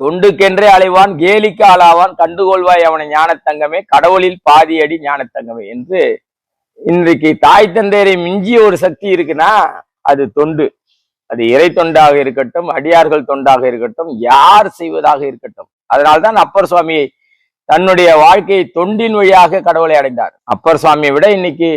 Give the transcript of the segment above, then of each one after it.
தொண்டுக்கென்றே அலைவான் கேலிக்கு ஆளாவான் கண்டுகொள்வாய் அவனை ஞானத்தங்கமே கடவுளில் பாதி அடி ஞானத்தங்கமே என்று இன்றைக்கு தாய் தந்தையரை மிஞ்சிய ஒரு சக்தி இருக்குன்னா அது தொண்டு. அது இறை தொண்டாக இருக்கட்டும் அடியார்கள் தொண்டாக இருக்கட்டும் யார் செய்வதாக இருக்கட்டும். அதனால்தான் அப்பர் சுவாமி தன்னுடைய வாழ்க்கையை தொண்டின் வழியாக கடவுளை அடைந்தார். அப்பர் சுவாமியை விட இன்னைக்கு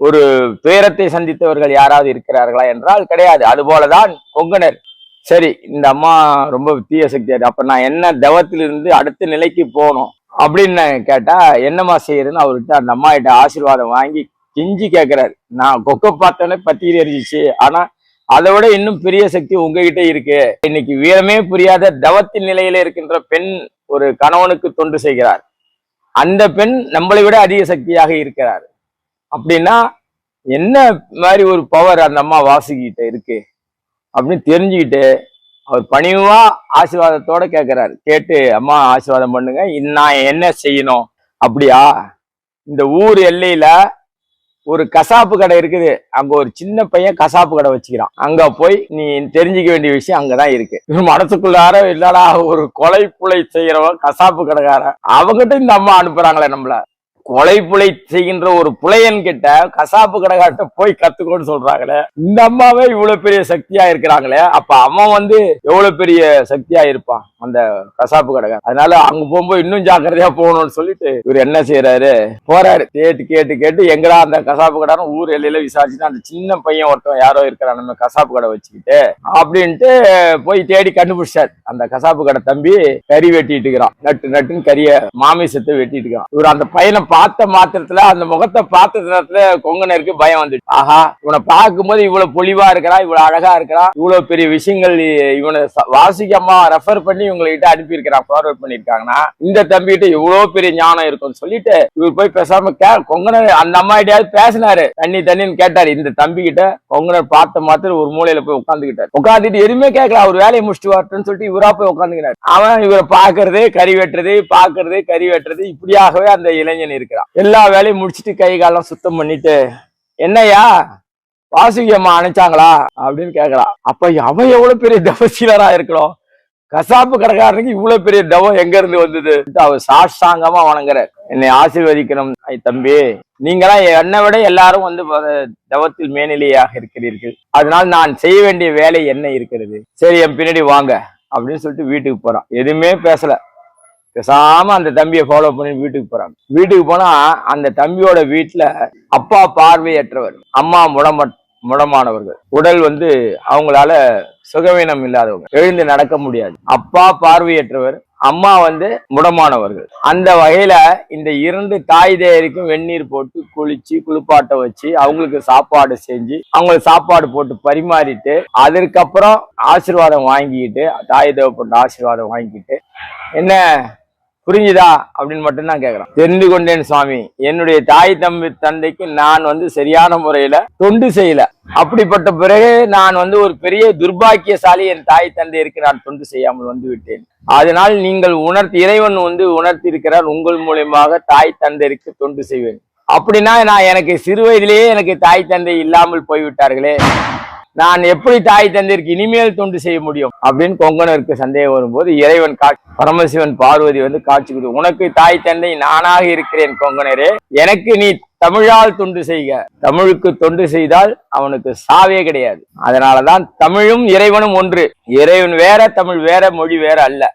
ஒரு துயரத்தை சந்தித்தவர்கள் யாராவது இருக்கிறார்களா என்றால் கிடையாது. அதுபோலதான் கொங்கனர். சரி இந்த அம்மா ரொம்ப தீய சக்தி அப்ப நான் என்ன தவத்திலிருந்து அடுத்த நிலைக்கு போகணும் அப்படின்னு கேட்டால் கேட்டா என்னம்மா செய்யறதுன்னு அவர்கிட்ட அந்த அம்மா கிட்ட ஆசீர்வாதம் வாங்கி கெஞ்சி கேட்கிறாரு நான் கொக்க பார்த்தோன்னே பத்திரி எரிஞ்சிச்சு. ஆனா அதை விட இன்னும் பெரிய சக்தி உங்ககிட்ட இருக்கு. இன்னைக்கு வீரமே புரியாத தவத்தின் நிலையில இருக்கின்ற பெண் ஒரு கணவனுக்கு தொண்டு செய்கிறார். அந்த பெண் நம்மளை விட அதிக சக்தியாக இருக்கிறார். அப்படின்னா என்ன மாதிரி ஒரு பவர் அந்த அம்மா வாசுகிட்ட இருக்கு? அப்படின்னு தெரிஞ்சுக்கிட்டு அவர் பணிவா ஆசீர்வாதத்தோட கேட்கிறாரு கேட்டு அம்மா ஆசீர்வாதம் பண்ணுங்க. நான் என்ன செய்யணும்? அப்படியா? இந்த ஊர் எல்லையில ஒரு கசாப்பு கடை இருக்குது. அங்க ஒரு சின்ன பையன் கசாப்பு கடை வச்சுக்கிறான். அங்க போய் நீ தெரிஞ்சுக்க வேண்டிய விஷயம் அங்கதான் இருக்கு. மனசுக்குள்ளார இல்லடா ஒரு கொலை புலை செய்யறவன் கசாப்பு கடைக்காரன். அவங்கிட்ட இந்த அம்மா அனுப்புறாங்களே நம்மள. கொலை புலை செய்கின்ற ஒரு புலையன் கிட்ட கசாப்பு கடைகாட்ட போய் கத்துக்கோன்னு சொல்றாங்களே இந்த அம்மாவே இவ்வளவு பெரிய சக்தியா இருக்கிறாங்களே அப்ப அவன் வந்து எவ்வளவு பெரிய சக்தியா இருப்பான் அந்த கசாப்பு கடைக்காரன் அதனால அங்க போகும்போது இன்னும் ஜாக்கிரதையா போகணும்னு சொல்லிட்டு இவர் என்ன செய்யறாரு போறாரு. கேட்டு கேட்டு கேட்டு எங்கடா அந்த கசாப்பு கடை ஊர் எல்லையில விசாரிச்சுட்டு அந்த சின்ன பையன் ஒருத்தன் யாரோ இருக்கிறான் நம்ம கசாப்பு கடை வச்சுக்கிட்டு அப்படின்ட்டு போய் தேடி கண்டுபிடிச்சார். அந்த கசாப்பு கடை தம்பி கறி வெட்டிட்டு இருக்கிறான். நட்டு நட்டுன்னு கறிய மாமிசத்தை வெட்டிட்டு இருக்கான் இவர் அந்த பையனை பார்த்த மாத்திரத்துல அந்த முகத்தை பார்த்த நேரத்துல கொங்கனருக்கு பயம் வந்துச்சு. ஆஹா இவனை பார்க்கும்போது இவ்வளவு பொலிவா இருக்கிறான் இவ்வளவு அழகா இருக்கிறான் இவ்வளவு பெரிய விஷயங்கள் இவனை வாசிக்கமா வாசிக்கம்மா ரெஃபர் பண்ணி இவங்ககிட்ட அனுப்பியிருக்கிறான் ஃபார்வர்ட் பண்ணிருக்காங்கன்னா இந்த தம்பிகிட்ட இவ்வளவு பெரிய ஞானம் இருக்கும்னு சொல்லிட்டு இவர் போய் பேசாம கே கொங்கனர் அந்த அம்மா கிட்டயாவது பேசினாரு. தண்ணி தண்ணின்னு கேட்டாரு. இந்த தம்பி கிட்ட கொங்கனர் பார்த்த மாத்திரம் ஒரு மூலையில போய் உட்காந்துக்கிட்டாரு உட்காந்துட்டு எதுவுமே கேட்கல. அவர் வேலையை முடிச்சுட்டு வரட்டும்னு சொல்லிட்டு இவரா போய் உட்காந்துக்கிறாரு அவன் இவரை பாக்குறது கறி வெட்டுறது பாக்குறது கறி வெட்டுறது இப்படியாகவே அந்த இளைஞன் இருக்கு. இருக்கிறான் எல்லா வேலையும் முடிச்சிட்டு கை காலம் சுத்தம் பண்ணிட்டு என்னய்யா வாசுகி அம்மா அணைச்சாங்களா அப்படின்னு கேட்கறான் அப்ப அவன் எவ்வளவு பெரிய தவசீலரா இருக்கணும் கசாப்பு கடைக்காரனுக்கு இவ்வளவு பெரிய தவம் எங்க இருந்து வந்தது? அவர் சாஷ்டாங்கமா வணங்குற என்னை ஆசீர்வதிக்கணும் ஐ தம்பி. நீங்களாம் என்னை விட எல்லாரும் வந்து தவத்தில் மேனிலையாக இருக்கிறீர்கள். அதனால் நான் செய்ய வேண்டிய வேலை என்ன இருக்கிறது? சரி என் பின்னாடி வாங்க. அப்படின்னு சொல்லிட்டு வீட்டுக்கு போறான். எதுவுமே பேசல. பேசாம அந்த தம்பியை ஃபாலோ பண்ணி வீட்டுக்கு போறாங்க. வீட்டுக்கு போனா அந்த தம்பியோட வீட்டுல அப்பா பார்வையற்றவர் அம்மா முடம முடமானவர்கள். உடல் வந்து அவங்களால சுகவீனம் இல்லாதவங்க. எழுந்து நடக்க முடியாது. அப்பா பார்வையற்றவர் அம்மா வந்து முடமானவர்கள். அந்த வகையில இந்த இரண்டு தாய் தேயருக்கும் வெந்நீர் போட்டு குளிச்சு குளிப்பாட்ட வச்சு அவங்களுக்கு சாப்பாடு செஞ்சு அவங்களுக்கு சாப்பாடு போட்டு பரிமாறிட்டு அதற்கப்புறம் ஆசீர்வாதம் வாங்கிக்கிட்டு தாய் தேவைப்பட்ட ஆசீர்வாதம் வாங்கிக்கிட்டு என்ன புரிஞ்சுதா அப்படின்னு மட்டும் தான் கேக்குறான். தெரிந்து கொண்டேன் சுவாமி. என்னுடைய தாய் தம்பி தந்தைக்கு நான் வந்து சரியான முறையில தொண்டு செய்யல. அப்படிப்பட்ட பிறகு நான் வந்து ஒரு பெரிய துர்பாக்கியசாலி என் தாய் தந்தையருக்கு நான் தொண்டு செய்யாமல் வந்து விட்டேன். அதனால் நீங்கள் உணர்த்தி இறைவன் வந்து உணர்த்தி இருக்கிறார் உங்கள் மூலியமாக தாய் தந்தைக்கு தொண்டு செய்வேன். அப்படின்னா நான் எனக்கு சிறு வயதிலேயே எனக்கு தாய் தந்தை இல்லாமல் போய்விட்டார்களே. நான் எப்படி தாய் தந்தைக்கு இனிமேல் தொண்டு செய்ய முடியும் அப்படின்னு கொங்கனருக்கு சந்தேகம் வரும்போது இறைவன் காட்சி பரமசிவன் பார்வதி வந்து காட்சி கொடு உனக்கு தாய் தந்தை நானாக இருக்கிறேன் கொங்கனரே. எனக்கு நீ தமிழால் தொண்டு செய்க. தமிழுக்கு தொண்டு செய்தால் அவனுக்கு சாவே கிடையாது. அதனாலதான் தமிழும் இறைவனும் ஒன்று. இறைவன் வேற தமிழ் வேற மொழி வேற அல்ல.